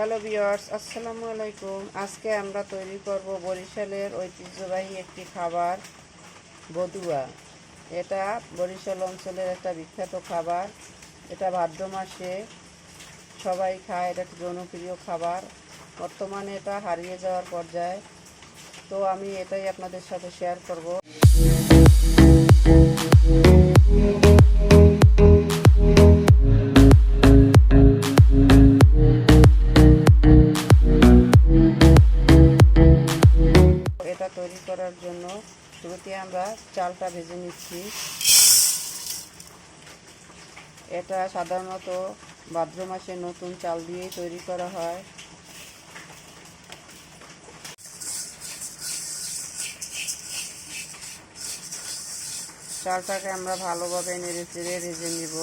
Hello বিয়ার্স আসসালামু আলাইকুম। আজকে আমরা তৈরি করব বরিশালের ঐতিহ্যবাহী একটি খাবার, বদুয়া। এটা বরিশাল অঞ্চলের একটা বিখ্যাত খাবার। এটা ভাদ্র মাসে সবাই খায়, এটা একটি জনপ্রিয় খাবার। বর্তমানে এটা হারিয়ে যাওয়ার পর্যায়ে। তো আমি এটাই আপনাদের সাথে শেয়ার করব। এটা তৈরি করার জন্য শুরুতে আমরা চালটা ভেজে নিচ্ছি। এটা সাধারণত ভাদ্র মাসে নতুন চাল দিয়েই তৈরি করা হয়। চালটাকে আমরা ভালোভাবে নেড়ে চেড়ে ভেজে নিব।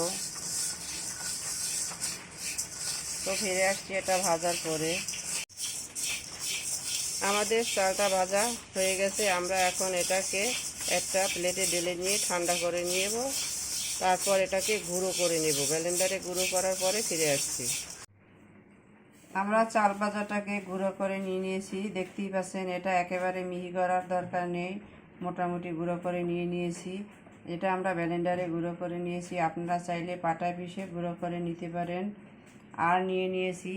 তো ফিরে আসছি এটা ভাজার পরে। আমাদের চালটা ভাজা হয়ে গেছে। আমরা এখন এটাকে একটা প্লেটে ডেলে নিয়ে ঠান্ডা করে নেব তারপর এটাকে গুঁড়ো করে নেব। ব্লেন্ডারে গুঁড়ো করার পরে ফিরে আসছি। আমরা চাল ভাজাটাকে গুঁড়ো করে নিয়ে নিয়েছি। দেখতেই পাচ্ছেন, এটা একেবারে মিহি করার দরকার নেই। মোটামুটি গুঁড়ো করে নিয়ে নিয়েছি। এটা আমরা ব্লেন্ডারে গুঁড়ো করে নিয়েছি। আপনারা চাইলে পাটা পিষে গুঁড়ো করে নিতে পারেন। আর নিয়ে নিয়েছি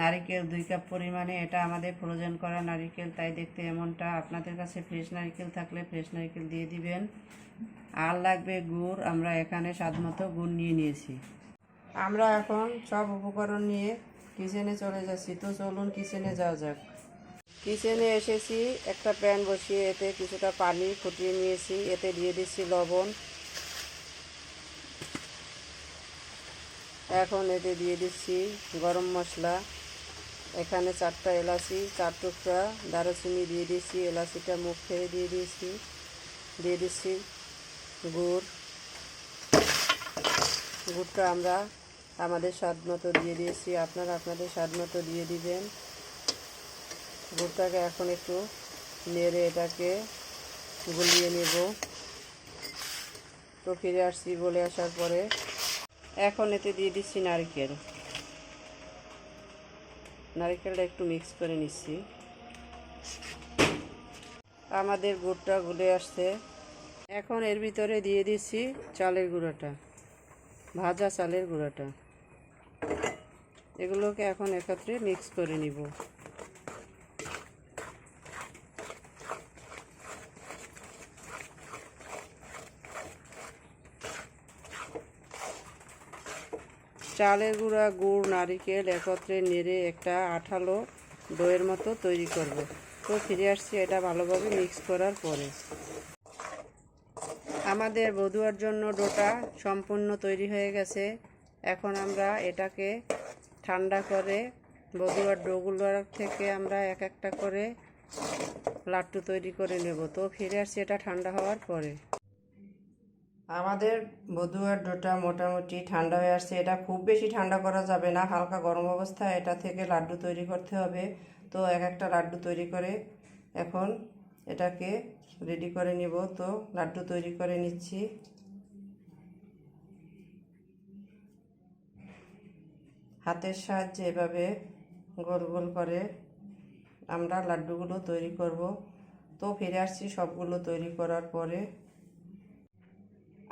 নারিকেল দুই কাপ পরিমাণে, এটা আমাদের ফ্রোজেন করা নারিকেল, তাই দেখতে এমনটা। আপনাদের কাছে ফ্রেশ নারিকেল থাকলে ফ্রেশ নারিকেল দিয়ে দিবেন। আর লাগবে গুড়, আমরা এখানে স্বাদ মতো গুড় নিয়ে নিয়েছি। আমরা এখন সব উপকরণ নিয়ে কিচেনে চলে যাচ্ছি। তো চলুন কিচেনে যাওয়া যাক। কিচেনে এসেছি, একটা প্যান বসিয়ে এতে কিছুটা পানি ফুটিয়ে নিয়েছি। এতে দিয়ে দিচ্ছি লবণ। এখন এতে দিয়ে দিচ্ছি গরম মশলা। এখানে চারটা এলাচি, চার টুকরা দারুচিনি দিয়ে দিচ্ছি এলাচিটা মুখ ফেলে দিয়ে দিয়েছি, দিয়ে দিচ্ছি গুড়। গুড়টা আমরা আমাদের স্বাদ মতো দিয়ে দিয়েছি। আপনারা আপনাদের স্বাদ মতো দিয়ে দিবেন। গুড়টাকে এখন একটু নেড়ে এটাকে গুলিয়ে নেব। তো ফিরে আসছি বলে আসার পরে। এখন এতে দিয়ে দিচ্ছি নারকেল। নারকেলটা একটু মিক্স করে নিচ্ছি। আমাদের গুড়টা গুলে আসছে। এখন এর ভিতরে দিয়ে দিচ্ছি চালের গুঁড়োটা, ভাজা চালের গুঁড়োটা। এগুলোকে এখন একত্রে মিক্স করে নিব। চালের গুঁড়া, গুড়, নারিকেল একত্রে নেড়ে একটা আঠালো দইয়ের মতো তৈরি করব। তো ফিরে আসছি এটা ভালোভাবে মিক্স করার পরে। আমাদের বধুয়ার জন্য ডোটা সম্পূর্ণ তৈরি হয়ে গেছে। এখন আমরা এটাকে ঠান্ডা করে বধুয়ার ডোগুলোর থেকে আমরা এক একটা করে লাড্ডু তৈরি করে নেব। তো ফিরে আসছি এটা ঠান্ডা হওয়ার পরে। আমাদের বধুয়ার ডোটা মোটামুটি ঠান্ডা হয়ে আসছে। এটা খুব বেশি ঠান্ডা করা যাবে না। হালকা গরম অবস্থায় এটা থেকে লাড্ডু তৈরি করতে হবে। তো এক একটা লাড্ডু তৈরি করে এখন এটাকে রেডি করে নিব। তো লাড্ডু তৈরি করে নিচ্ছি। হাতের সাহায্যে এভাবে গোল গোল করে আমরা লাড্ডুগুলো তৈরি করব। তো ফিরে আসছি সবগুলো তৈরি করার পরে।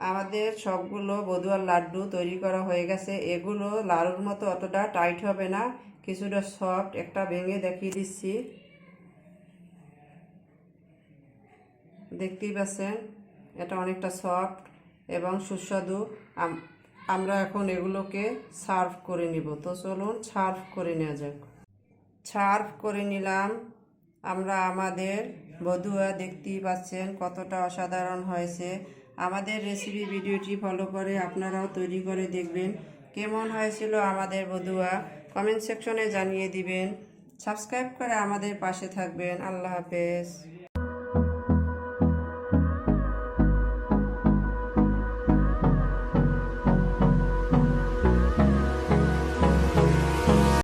আমাদের সবগুলো বদুয়ার লাড্ডু তৈরি করা হয়ে গেছে। এগুলো লাড়ুর মতো অতটা টাইট হবে না। কিছুটা সফট, একটা ভেঙে দেখিয়ে দিচ্ছি। দেখতেই পাচ্ছেন, এটা অনেকটা সফট এবং সুস্বাদু। আমরা এখন এগুলোকে সার্ভ করে নিব। তো চলুন সার্ভ করে নেওয়া যাক। সার্ভ করে নিলাম। আমরা আমাদের বধুয়া দেখতেই পাচ্ছেন কতটা অসাধারণ হয়েছে। আমাদের রেসিপি ভিডিওটি ফলো করে আপনারাও তৈরি করে দেখবেন। কেমন হয়েছিল আমাদের বধুয়া কমেন্ট সেকশনে জানিয়ে দিবেন। সাবস্ক্রাইব করে আমাদের পাশে থাকবেন। আল্লাহ হাফেজ।